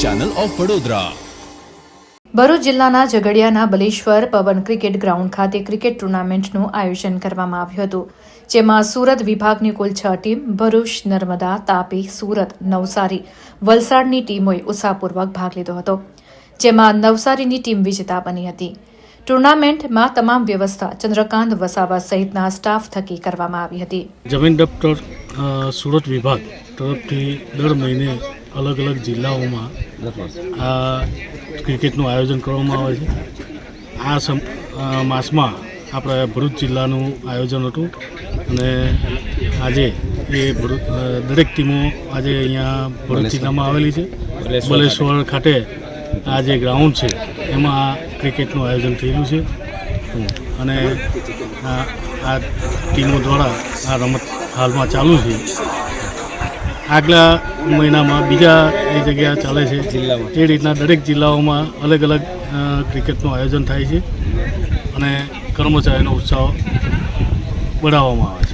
Channel of Vadodara Bharuch જિલ્લાના ઝઘડિયાના બલેશ્વર પવન ક્રિકેટ ગ્રાઉન્ડ ખાતે ક્રિકેટ ટુર્નામેન્ટનું આયોજન કરવામાં આવ્યું હતું જેમાં સુરત વિભાગની કુલ છ ટીમ ભરૂચ નર્મદા તાપી સુરત નવસારી વલસાડની ટીમોએ ઉત્સાહપૂર્વક ભાગ લીધો હતો જેમાં નવસારીની ટીમ વિજેતા બની હતી. ટુર્નામેન્ટમાં તમામ વ્યવસ્થા ચંદ્રકાંત વસાવા સહિતના સ્ટાફ થકી કરવામાં આવી હતી. જમીન અ, સુરત વિભાગ તરફથી દર મહિને અલગ અલગ જિલ્લાઓમાં આ ક્રિકેટનું આયોજન કરવામાં આવે છે. આ સમ માસમાં આપણે ભરૂચ જિલ્લાનું આયોજન હતું અને આજે એ ભરૂચ દરેક ટીમો આજે અહીંયા ભરૂચ જિલ્લામાં આવેલી છે. બલેશ્વર ખાતે. આ જે ગ્રાઉન્ડ છે એમાં આ ક્રિકેટનું આયોજન થયેલું છે. અને આ આ ટીમો દ્વારા આ રમત હાલમાં ચાલુ છે. આગલા મહિનામાં બીજા એ જગ્યા ચાલે છે. જિલ્લામાં. એ રીતના દરેક જિલ્લાઓમાં અલગ અલગ ક્રિકેટનું આયોજન થાય છે અને કર્મચારીનો ઉત્સાહ બઢાવવામાં આવે છે.